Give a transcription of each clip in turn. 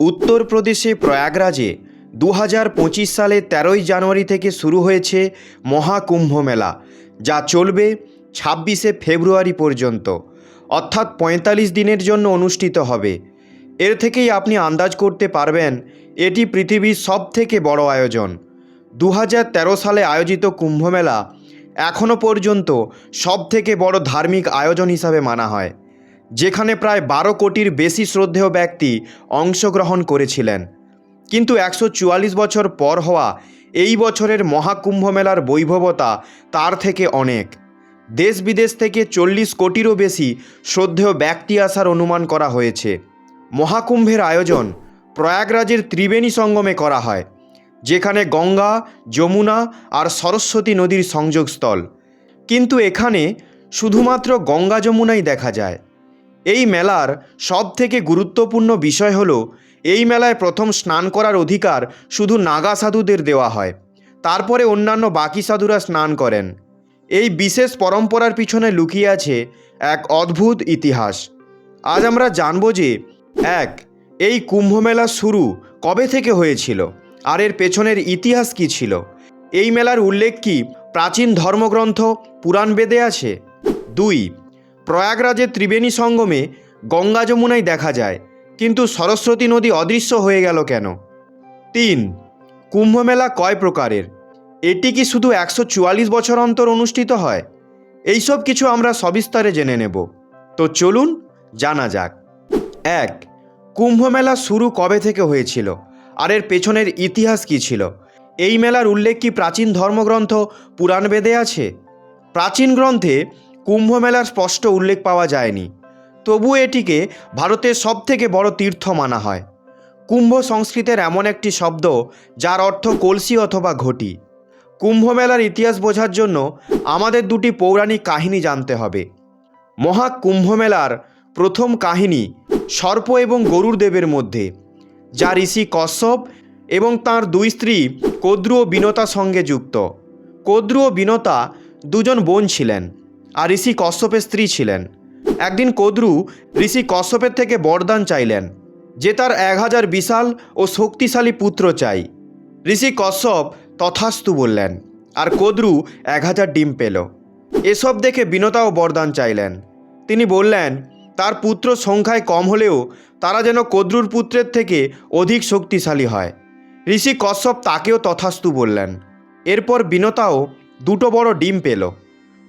উত্তরপ্রদেশে প্রয়াগরাজে দু হাজার পঁচিশ সালে তেরোই জানুয়ারি থেকে শুরু হয়েছে মহাকুম্ভ মেলা, যা চলবে ছাব্বিশে ফেব্রুয়ারি পর্যন্ত, অর্থাৎ পঁয়তাল্লিশ দিনের জন্য অনুষ্ঠিত হবে। এর থেকেই আপনি আন্দাজ করতে পারবেন, এটি পৃথিবীর সব থেকে বড় আয়োজন। দু হাজার তেরো সালে আয়োজিত কুম্ভমেলা এখনও পর্যন্ত সব থেকে বড় ধার্মিক আয়োজন হিসাবে মানা হয়। যেখানে প্রায় বারো কোটির বেশি শ্রদ্ধেয় ব্যক্তি অংশগ্রহণ করেছিলেন। কিন্তু একশো চুয়াল্লিশ বছর পর হওয়া এই বছরের মহাকুম্ভ মেলার বৈভবতা তার থেকে অনেক। দেশ বিদেশ থেকে চল্লিশ কোটিরও বেশি শ্রদ্ধেয় ব্যক্তি আসার অনুমান করা হয়েছে। মহাকুম্ভের আয়োজন প্রয়াগরাজের ত্রিবেণী সঙ্গমে করা হয়, যেখানে গঙ্গা, যমুনা আর সরস্বতী নদীর সংযোগস্থল। কিন্তু এখানে শুধুমাত্র গঙ্গা, যমুনাই দেখা যায়। এই মেলার সবথেকে গুরুত্বপূর্ণ বিষয় হলো, এই মেলায় প্রথম স্নান করার অধিকার শুধু নাগা সাধুদের দেওয়া হয়, তারপরে অন্যান্য বাকি সাধুরা স্নান করেন। এই বিশেষ পরম্পরার পিছনে লুকিয়ে আছে এক অদ্ভুত ইতিহাস। আজ আমরা জানব যে, এক, এই কুম্ভমেলা শুরু কবে থেকে হয়েছিল? আর এর পেছনের ইতিহাস কী ছিল? এই মেলার উল্লেখ কি প্রাচীন ধর্মগ্রন্থ, পুরাণ বেদে আছে? দুই প্রয়াগরাজের ত্রিবেণী সঙ্গমে গঙ্গা যমুনাই দেখা যায়, কিন্তু সরস্বতী নদী অদৃশ্য হয়ে গেল কেন? তিন, কুম্ভমেলা কয় প্রকারের? এটি কি শুধু একশো চুয়াল্লিশ বছর অন্তর অনুষ্ঠিত হয়? এইসব কিছু আমরা সবিস্তারে জেনে নেব। তো চলুন জানা যাক। এক, কুম্ভমেলা শুরু কবে থেকে হয়েছিল? আর এর পেছনের ইতিহাস কী ছিল? এই মেলার উল্লেখ কি প্রাচীন ধর্মগ্রন্থ পুরাণ বেদে আছে? প্রাচীন গ্রন্থে কুম্ভ মেলার স্পষ্ট উল্লেখ পাওয়া যায়নি। তবু এটিকে ভারতের সবথেকে বড় তীর্থ মানা হয়। কুম্ভ সংস্কৃতের এমন একটি শব্দ যার অর্থ কলসি অথবা ঘটি। কুম্ভ মেলার ইতিহাস বোঝার জন্য আমাদের দুটি পৌরাণিক কাহিনী জানতে হবে। মহা কুম্ভ মেলার প্রথম কাহিনী সর্প এবং গরুর দেবের মধ্যে, যা ঋষি কশ্যপ এবং তার দুই স্ত্রী কদ্রু ও বিনতা সঙ্গে যুক্ত। কদ্রু ও বিনতা দুজন বোন ছিলেন। আর ঋষি কশ্যপের স্ত্রী ছিলেন। একদিন কদ্রু ঋষি কশ্যপের থেকে বরদান চাইলেন, যে তার এক হাজার বিশাল ও শক্তিশালী পুত্র চাই। ঋষি কশ্যপ তথাস্তু বললেন, আর কদ্রু এক হাজার ডিম পেল। এসব দেখে বিনতাও বরদান চাইলেন। তিনি বললেন, তার পুত্র সংখ্যায় কম হলেও তারা যেন কদ্রুর পুত্রের থেকে অধিক শক্তিশালী হয়। ঋষি কশ্যপ তাকেও তথাস্তু বললেন। এরপর বিনতাও দুটো বড় ডিম পেল।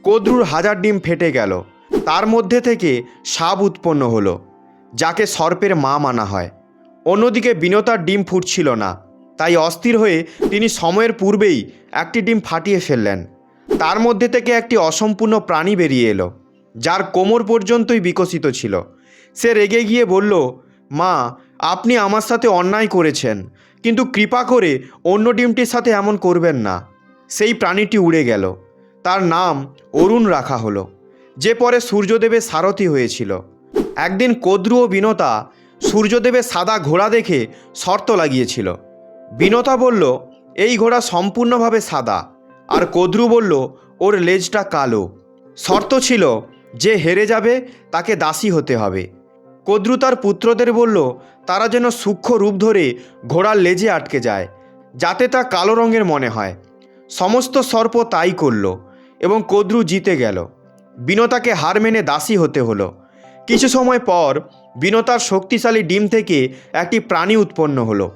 কদ্রুর হাজার ডিম ফেটে গেল। তার মধ্যে থেকে সাপ উৎপন্ন হলো, যাকে সর্পের মা মানা হয়। অন্যদিকে বিনতার ডিম ফুটছিল না, তাই অস্থির হয়ে তিনি সময়ের পূর্বেই একটি ডিম ফাটিয়ে ফেললেন। তার মধ্যে থেকে একটি অসম্পূর্ণ প্রাণী বেরিয়ে এলো, যার কোমর পর্যন্তই বিকশিত ছিল। সে রেগে গিয়ে বলল, মা, আপনি আমার সাথে অন্যায় করেছেন, কিন্তু কৃপা করে অন্য ডিমটির সাথে এমন করবেন না। সেই প্রাণীটি উড়ে গেল। তার নাম অরুণ রাখা হলো, যে পরে সূর্যদেবের সারথি হয়েছিল। একদিন কদ্রু ও বিনতা সূর্যদেবের সাদা ঘোড়া দেখে শর্ত লাগিয়েছিল। বিনতা বলল, এই ঘোড়া সম্পূর্ণভাবে সাদা। আর কদ্রু বলল, ওর লেজটা কালো। শর্ত ছিল, যে হেরে যাবে, তাকে দাসী হতে হবে। কদ্রু তার পুত্রদের বলল, তারা যেন সূক্ষ্ম রূপ ধরে ঘোড়ার লেজে আটকে যায়, যাতে তা কালো রঙের মনে হয়। সমস্ত সর্প তাই করল। এবং কদ্রু জিতে গেল। বিনতাকে হার মেনে দাসী হতে হলো। কিছু সময় পর বিনতার শক্তিশালী ডিম থেকে একটি প্রাণী উৎপন্ন হলো,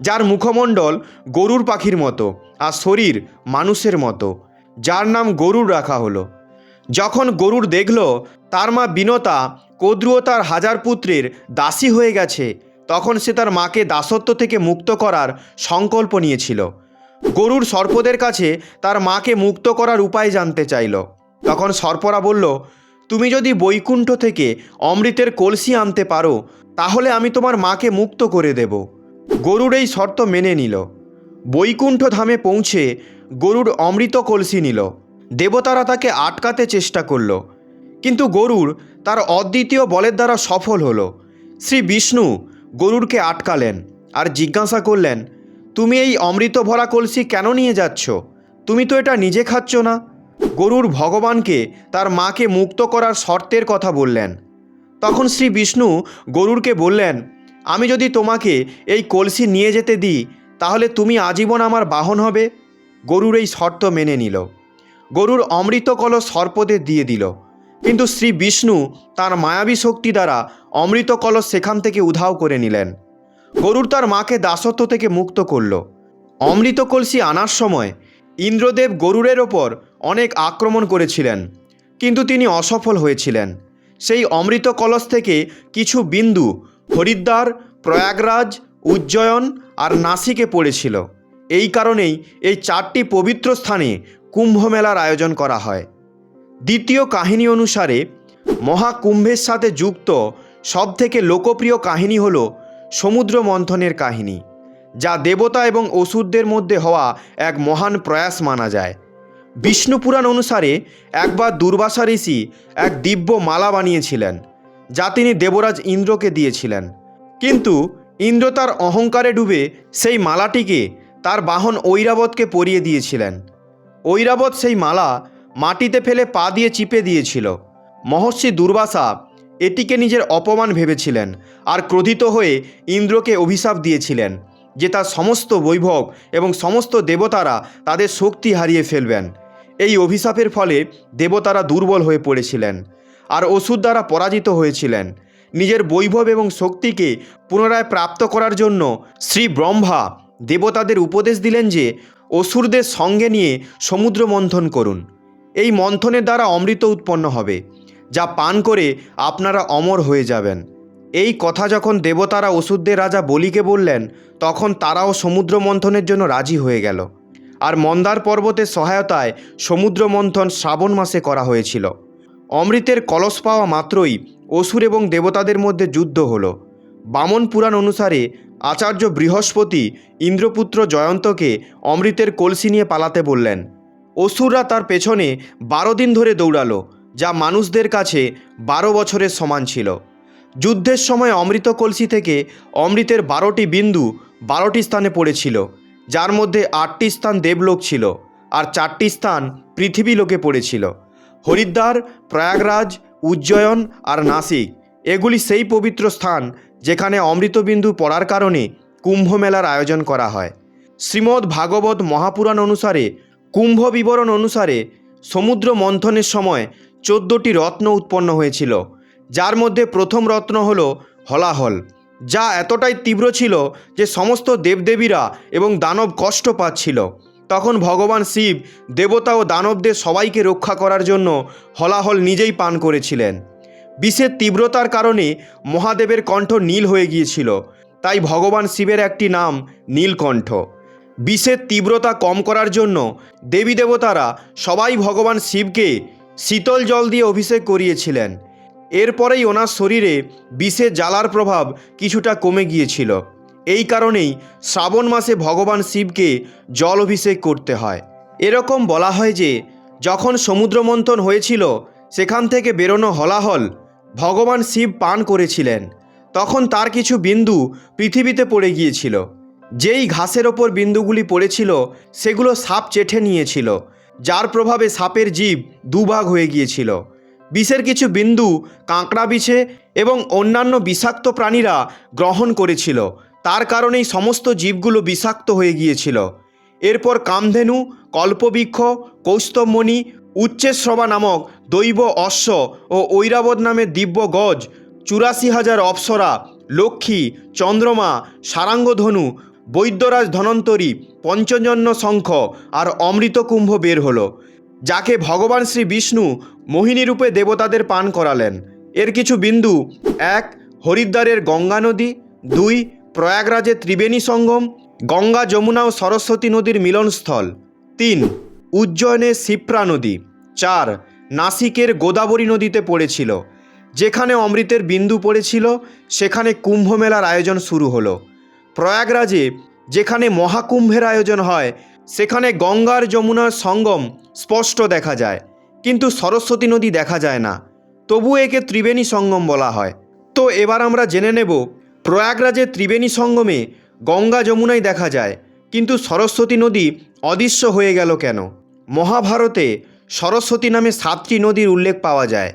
যার মুখমণ্ডল গরুর পাখির মতো আর শরীর মানুষের মতো, যার নাম গরুর রাখা হলো। যখন গরুর দেখল, তার মা বিনতা কদ্রু ও তার হাজার পুত্রের দাসী হয়ে গেছে, তখন সে তার মাকে দাসত্ব থেকে মুক্ত করার সংকল্প নিয়েছিল। গরুর সর্পদের কাছে তার মাকে মুক্ত করার উপায় জানতে চাইল। তখন সর্পরা বলল, তুমি যদি বৈকুণ্ঠ থেকে অমৃতের কলসি আনতে পারো, তাহলে আমি তোমার মাকে মুক্ত করে দেব। গরুর এই শর্ত মেনে নিল। বৈকুণ্ঠ ধামে পৌঁছে গরুর অমৃত কলসি নিল। দেবতারা তাকে আটকাতে চেষ্টা করল। কিন্তু গরুর তার অদ্বিতীয় বলের দ্বারা সফল হলো। শ্রী বিষ্ণু গরুরকে আটকালেন আর জিজ্ঞাসা করলেন তুমি এই অমৃত ভরা কলসি কেন নিয়ে যাচ্ছ? তুমি তো এটা নিজে খাচ্ছ না। গরুর ভগবানকে তার মাকে মুক্ত করার শর্তের কথা বললেন। তখন শ্রী বিষ্ণু গরুরকে বললেন, আমি যদি তোমাকে এই কলসি নিয়ে যেতে দিই, তাহলে তুমি আজীবন আমার বাহন হবে। গরুর এই শর্ত মেনে নিল। গরুর অমৃত কলস সর্পদের দিয়ে দিল। কিন্তু শ্রী বিষ্ণু তার মায়াবী শক্তি দ্বারা অমৃত কলস সেখান থেকে উধাও করে নিলেন। গরুর তার মাকে দাসত্ব থেকে মুক্ত করল। অমৃত কলসি আনার সময় ইন্দ্রদেব গরুরের ওপর অনেক আক্রমণ করেছিলেন, কিন্তু তিনি অসফল হয়েছিলেন। সেই অমৃত কলস থেকে কিছু বিন্দু হরিদ্বার, প্রয়াগরাজ, উজ্জয়ন আর নাসিকে পড়েছিল। এই কারণেই এই চারটি পবিত্র স্থানে কুম্ভ মেলার আয়োজন করা হয়। দ্বিতীয় কাহিনী অনুসারে মহাকুম্ভের সাথে যুক্ত সবথেকে লোকপ্রিয় কাহিনী হল সমুদ্র মন্থনের কাহিনী, যা দেবতা এবং অসুরদের মধ্যে হওয়া এক মহান প্রয়াস মানা যায়। বিষ্ণু পুরাণ অনুসারে একবার দুর্বাসা ঋষি এক দিব্য মালা বানিয়েছিলেন, যা তিনি দেবরাজ ইন্দ্রকে দিয়েছিলেন। কিন্তু ইন্দ্র তার অহংকারে ডুবে সেই মালাটিকে তার বাহন ঐরাবতকে পরিয়ে দিয়েছিলেন। ঐরাবত সেই মালা মাটিতে ফেলে পা দিয়ে চিপে দিয়েছিল। মহর্ষি দুর্বাসা এটিকে নিজের অপমান ভেবেছিলেন আর ক্রোধিত হয়ে ইন্দ্রকে অভিশাপ দিয়েছিলেন, যে তার সমস্ত বৈভব এবং সমস্ত দেবতারা তাদের শক্তি হারিয়ে ফেলবেন। এই অভিশাপের ফলে দেবতারা দুর্বল হয়ে পড়েছিলেন আর অসুর দ্বারা পরাজিত হয়েছিলেন। নিজের বৈভব এবং শক্তিকে পুনরায় প্রাপ্ত করার জন্য শ্রী ব্রহ্মা দেবতাদের উপদেশ দিলেন যে অসুরদের সঙ্গে নিয়ে সমুদ্র মন্থন করুন। এই মন্থনের দ্বারা অমৃত উৎপন্ন হবে। যা পান করে আপনারা অমর হয়ে যাবেন। এই কথা যখন দেবতারা অসুরদের রাজা বলিকে বললেন, তখন তারাও সমুদ্র মন্থনের জন্য রাজি হয়ে গেল। আর মন্দার পর্বতের সহায়তায় সমুদ্র মন্থন শ্রাবণ মাসে করা হয়েছিল। অমৃতের কলস পাওয়া মাত্রই অসুর এবং দেবতাদের মধ্যে যুদ্ধ হলো। বামন পুরাণ অনুসারে আচার্য বৃহস্পতি ইন্দ্রপুত্র জয়ন্তকে অমৃতের কলসি নিয়ে পালাতে বললেন। অসুররা তার পেছনে বারো দিন ধরে দৌড়ালো যা মানুষদের কাছে বারো বছরের সমান ছিল। যুদ্ধের সময় অমৃত কলসি থেকে অমৃতের বারোটি বিন্দু বারোটি স্থানে পড়েছিল, যার মধ্যে আটটি স্থান দেবলোক ছিল আর চারটি স্থান পৃথিবী লোকে পড়েছিল। হরিদ্বার, প্রয়াগরাজ, উজ্জয়ন আর নাসিক, এগুলি সেই পবিত্র স্থান যেখানে অমৃতবিন্দু পড়ার কারণে কুম্ভ মেলার আয়োজন করা হয়। শ্রীমদ্ ভাগবত মহাপুরাণ অনুসারে, কুম্ভ বিবরণ অনুসারে সমুদ্র মন্থনের সময় চোদ্দোটি রত্ন উৎপন্ন হয়েছিল, যার মধ্যে প্রথম রত্ন হল হলাহল, যা এতটাই তীব্র ছিল যে সমস্ত দেবদেবীরা এবং দানব কষ্ট পাচ্ছিল। তখন ভগবান শিব দেবতা ও দানবদের সবাইকে রক্ষা করার জন্য হলাহল নিজেই পান করেছিলেন। বিষের তীব্রতার কারণে মহাদেবের কণ্ঠ নীল হয়ে গিয়েছিল, তাই ভগবান শিবের একটি নাম নীলকণ্ঠ। বিষের তীব্রতা কম করার জন্য দেবী দেবতারা সবাই ভগবান শিবকে শীতল জল দিয়ে অভিষেক করিয়েছিলেন। এরপরেই ওনার শরীরে বিষের জ্বালার প্রভাব কিছুটা কমে গিয়েছিল। এই কারণেই শ্রাবণ মাসে ভগবান শিবকে জল অভিষেক করতে হয়। এরকম বলা হয় যে, যখন সমুদ্র মন্থন হয়েছিল, সেখান থেকে বেরোনো হলাহল ভগবান শিব পান করেছিলেন। তখন তার কিছু বিন্দু পৃথিবীতে পড়ে গিয়েছিল। যেই ঘাসের ওপর বিন্দুগুলি পড়েছিল, সেগুলো সাপ চেঠে নিয়েছিল। যার প্রভাবে সাপের জীব দুভাগ হয়ে গিয়েছিল। বিষের কিছু বিন্দু কাঁকড়া বিছে এবং অন্যান্য বিষাক্ত প্রাণীরা গ্রহণ করেছিল। তার কারণেই সমস্ত জীবগুলো বিষাক্ত হয়ে গিয়েছিল। এরপর কামধেনু, কল্পবৃক্ষ, কৌস্তবমণি উচ্চেশ্রবা নামক দৈব অশ্ব ও ঐরাবত নামের দিব্য গজ, চুরাশি হাজার অপ্সরা, লক্ষ্মী, চন্দ্রমা, সারাঙ্গধনু বৈদ্যরাজ ধনন্তরী পঞ্চজন্য শঙ্খ আর অমৃত কুম্ভ বের হলো, যাকে ভগবান শ্রী বিষ্ণু মোহিনী রূপে দেবতাদের পান করালেন। এর কিছু বিন্দু, এক, হরিদ্বারের গঙ্গা নদী, দুই প্রয়াগরাজের ত্রিবেণী সঙ্গম, গঙ্গা যমুনা ও সরস্বতী নদীর মিলনস্থল। তিন উজ্জয়নের শিপ্রা নদী। চার, নাসিকের গোদাবরী নদীতে পড়েছিল। যেখানে অমৃতের বিন্দু পড়েছিল, সেখানে কুম্ভ মেলার আয়োজন শুরু হলো। প্রয়াগরাজে, যেখানে মহাকুম্ভের আয়োজন হয়, সেখানে গঙ্গার যমুনার সঙ্গম স্পষ্ট দেখা যায়, কিন্তু সরস্বতী নদী দেখা যায় না। তবু একে ত্রিবেণী সঙ্গম বলা হয়। তো এবার আমরা জেনে নেব প্রয়াগরাজের ত্রিবেণী সঙ্গমে গঙ্গা যমুনাই দেখা যায়, কিন্তু সরস্বতী নদী অদৃশ্য হয়ে গেল কেন? মহাভারতে সরস্বতী নামে সাতটি নদীর উল্লেখ পাওয়া যায়।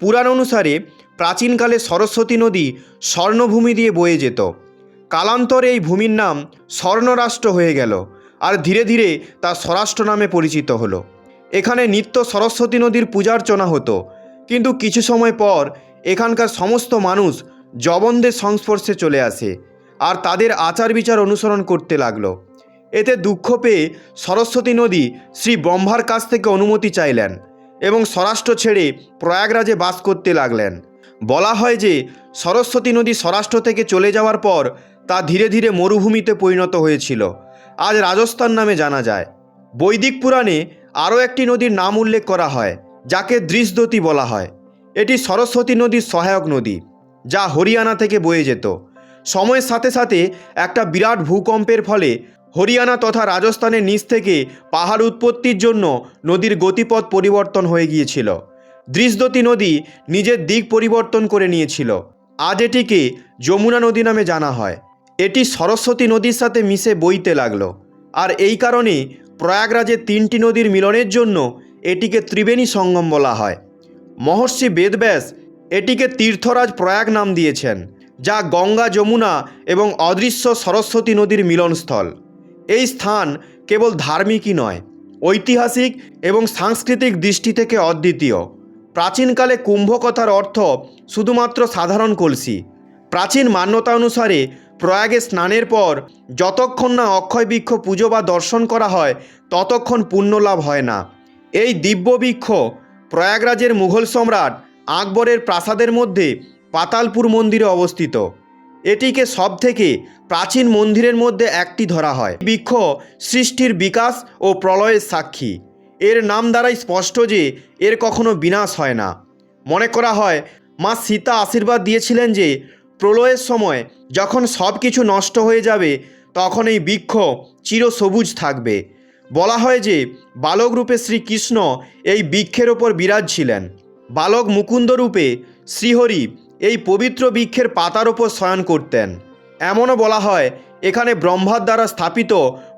পুরাণ অনুসারে প্রাচীনকালে সরস্বতী নদী স্বর্ণভূমি দিয়ে বয়ে যেত। কালান্তরে এই ভূমির নাম স্বর্ণরাষ্ট্র হয়ে গেল, আর ধীরে ধীরে তা স্বরাষ্ট্র নামে পরিচিত হলো। এখানে নিত্য সরস্বতী নদীর পূজার্চনা হতো, কিন্তু কিছু সময় পর এখানকার সমস্ত মানুষ জবনদের সংস্পর্শে চলে আসে, আর তাদের আচার বিচার অনুসরণ করতে লাগল। এতে দুঃখ পেয়ে সরস্বতী নদী শ্রী ব্রহ্মার কাছ থেকে অনুমতি চাইলেন এবং স্বরাষ্ট্র ছেড়ে প্রয়াগরাজে বাস করতে লাগলেন। বলা হয় যে, সরস্বতী নদী স্বরাষ্ট্র থেকে চলে যাওয়ার পর তা ধীরে ধীরে মরুভূমিতে পরিণত হয়েছিল। আজ রাজস্থান নামে জানা যায়। বৈদিক পুরাণে আরও একটি নদীর নাম উল্লেখ করা হয়, যাকে দৃশদতী বলা হয়। এটি সরস্বতী নদীর সহায়ক নদী, যা হরিয়ানা থেকে বয়ে যেত। সময়ের সাথে সাথে একটা বিরাট ভূকম্পের ফলে হরিয়ানা তথা রাজস্থানের নিচ থেকে পাহাড় উৎপত্তির জন্য নদীর গতিপথ পরিবর্তন হয়ে গিয়েছিল। দৃশদতী নদী নিজের দিক পরিবর্তন করে নিয়েছিল। আজ এটিকে যমুনা নদী নামে জানা হয়। এটি সরস্বতী নদীর সাথে মিশে বইতে লাগল। আর এই কারণে প্রয়াগরাজের তিনটি নদীর মিলনের জন্য এটিকে ত্রিবেণী সঙ্গম বলা হয়। মহর্ষি বেদব্যাস এটিকে তীর্থরাজ প্রয়াগ নাম দিয়েছেন, যা গঙ্গা যমুনা এবং অদৃশ্য সরস্বতী নদীর মিলনস্থল। এই স্থান কেবল ধার্মিকই নয়, ঐতিহাসিক এবং সাংস্কৃতিক দৃষ্টি থেকে অদ্বিতীয়। প্রাচীনকালে কুম্ভকথার অর্থ শুধুমাত্র সাধারণ কলসি। প্রাচীন মান্যতা অনুসারে প্রয়াগে স্নানের পর যতক্ষণ না অক্ষয় বৃক্ষ পুজো বা দর্শন করা হয়, ততক্ষণ পুণ্য লাভ হয় না। এই দিব্য বৃক্ষ প্রয়াগরাজের মুঘল সম্রাট আকবরের প্রাসাদের মধ্যে পাতালপুর মন্দিরে অবস্থিত। এটিকে সব থেকে প্রাচীন মন্দিরের মধ্যে একটি ধরা হয়। বৃক্ষ সৃষ্টির বিকাশ ও প্রলয়ের সাক্ষী। এর নাম দ্বারাই স্পষ্ট যে এর কখনো বিনাশ হয় না। মনে করা হয়, মা সীতা আশীর্বাদ দিয়েছিলেন যে প্রলয়ের সময় যখন সব কিছু নষ্ট হয়ে যাবে, তখন এই বৃক্ষ চিরসবুজ থাকবে। বলা হয় যে, বালক রূপে শ্রীকৃষ্ণ এই বৃক্ষের ওপর বিরাজ ছিলেন। বালক মুকুন্দ রূপে শ্রীহরি এই পবিত্র বৃক্ষের পাতার ওপর শয়ন করতেন। এমনও বলা হয়, এখানে ব্রহ্মার দ্বারা স্থাপিত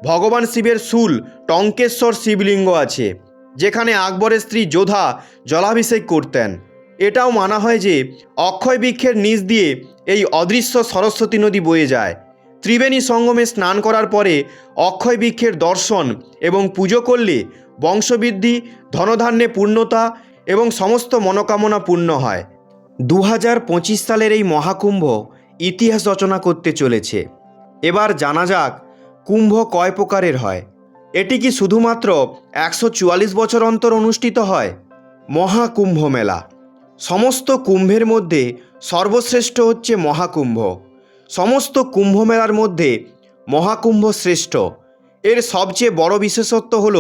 ভগবান শিবের শুল টঙ্কেশ্বর শিবলিঙ্গ আছে, যেখানে আকবরের স্ত্রী যোধা জলাভিষেক করতেন। এটাও মানা হয় যে অক্ষয় বৃক্ষের নিচ দিয়ে এই অদৃশ্য সরস্বতী নদী বয়ে যায়। ত্রিবেণী সঙ্গমে স্নান করার পরে অক্ষয় বৃক্ষের দর্শন এবং পুজো করলে বংশবৃদ্ধি, ধনধান্যে পূর্ণতা এবং সমস্ত মনোকামনা পূর্ণ হয়। দু হাজার পঁচিশ সালের এই মহাকুম্ভ ইতিহাস রচনা করতে চলেছে। এবার জানা যাক কুম্ভ কয় প্রকারের হয়। এটি কি শুধুমাত্র একশো চুয়াল্লিশ বছর অন্তর অনুষ্ঠিত হয়? মহাকুম্ভ মেলা। সমস্ত কুম্ভের মধ্যে সর্বশ্রেষ্ঠ হচ্ছে মহাকুম্ভ। সমস্ত কুম্ভ মেলার মধ্যে মহাকুম্ভ শ্রেষ্ঠ। এর সবচেয়ে বড় বিশেষত্ব হল,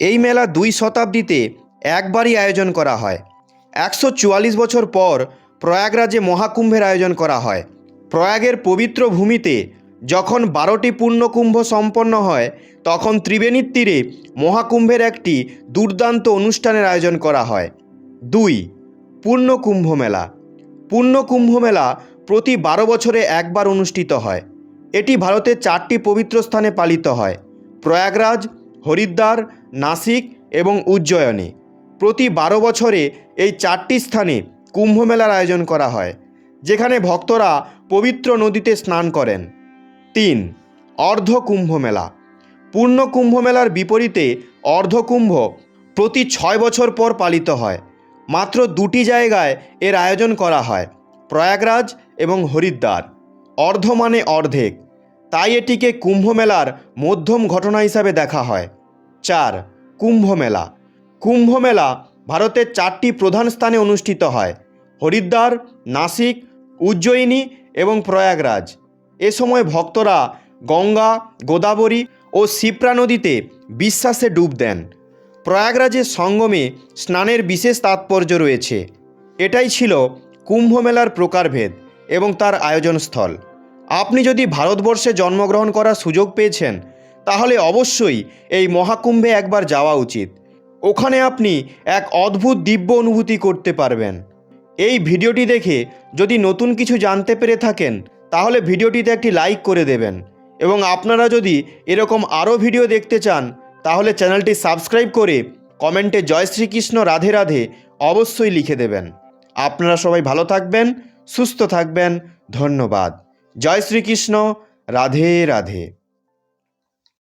এই মেলা দুই শতাব্দীতে একবারই আয়োজন করা হয়। একশো চুয়াল্লিশ বছর পর প্রয়াগরাজে মহাকুম্ভের আয়োজন করা হয়। প্রয়াগের পবিত্র ভূমিতে যখন বারোটি পূর্ণকুম্ভ সম্পন্ন হয়, তখন ত্রিবেণীর তীরে মহাকুম্ভের একটি দুর্দান্ত অনুষ্ঠানের আয়োজন করা হয়। দুই পূর্ণ কুম্ভ মেলা পূর্ণ কুম্ভ মেলা প্রতি বারো বছরে একবার অনুষ্ঠিত হয়। এটি ভারতের চারটি পবিত্র স্থানে পালিত হয়। প্রয়াগরাজ, হরিদ্বার, নাসিক এবং উজ্জয়নে। প্রতি বারো বছরে এই চারটি স্থানে কুম্ভ মেলার আয়োজন করা হয়, যেখানে ভক্তরা পবিত্র নদীতে স্নান করেন। তিন অর্ধ কুম্ভ মেলা পূর্ণ কুম্ভ মেলার বিপরীতে অর্ধ কুম্ভ প্রতি ছয় বছর পর পালিত হয়। মাত্র দুটি জায়গায় এর আয়োজন করা হয়, প্রয়াগরাজ এবং হরিদ্বার। অর্ধ মানে অর্ধেক। তাই এটিকে কুম্ভ মেলার মধ্যম ঘটনা হিসাবে দেখা হয়। চার কুম্ভ মেলা কুম্ভ মেলা ভারতের চারটি প্রধান স্থানে অনুষ্ঠিত হয়, হরিদ্বার, নাসিক, উজ্জয়িনী এবং প্রয়াগরাজ। এ সময় ভক্তরা গঙ্গা, গোদাবরী ও শিপ্রা নদীতে বিশ্বাসে ডুব দেন। প্রয়াগরাজের সঙ্গমে স্নানের বিশেষ তাৎপর্য রয়েছে। এটাই ছিল কুম্ভ মেলার প্রকারভেদ এবং তার আয়োজনস্থল। আপনি যদি ভারতবর্ষে জন্মগ্রহণ করার সুযোগ পেয়েছেন, তাহলে অবশ্যই এই মহাকুম্ভে একবার যাওয়া উচিত। ওখানে আপনি এক অদ্ভুত দিব্য অনুভূতি করতে পারবেন। এই ভিডিওটি দেখে যদি নতুন কিছু জানতে পেরে থাকেন, তাহলে ভিডিওটিতে একটি লাইক করে দেবেন। এবং আপনারা যদি এরকম আরও ভিডিও দেখতে চান তাহলে চ্যানেলটি সাবস্ক্রাইব করে কমেন্টে জয় শ্রীকৃষ্ণ রাধে রাধে অবশ্যই লিখে দেবেন। আপনারা সবাই ভালো থাকবেন, সুস্থ থাকবেন, ধন্যবাদ। জয় শ্রীকৃষ্ণ, রাধে রাধে।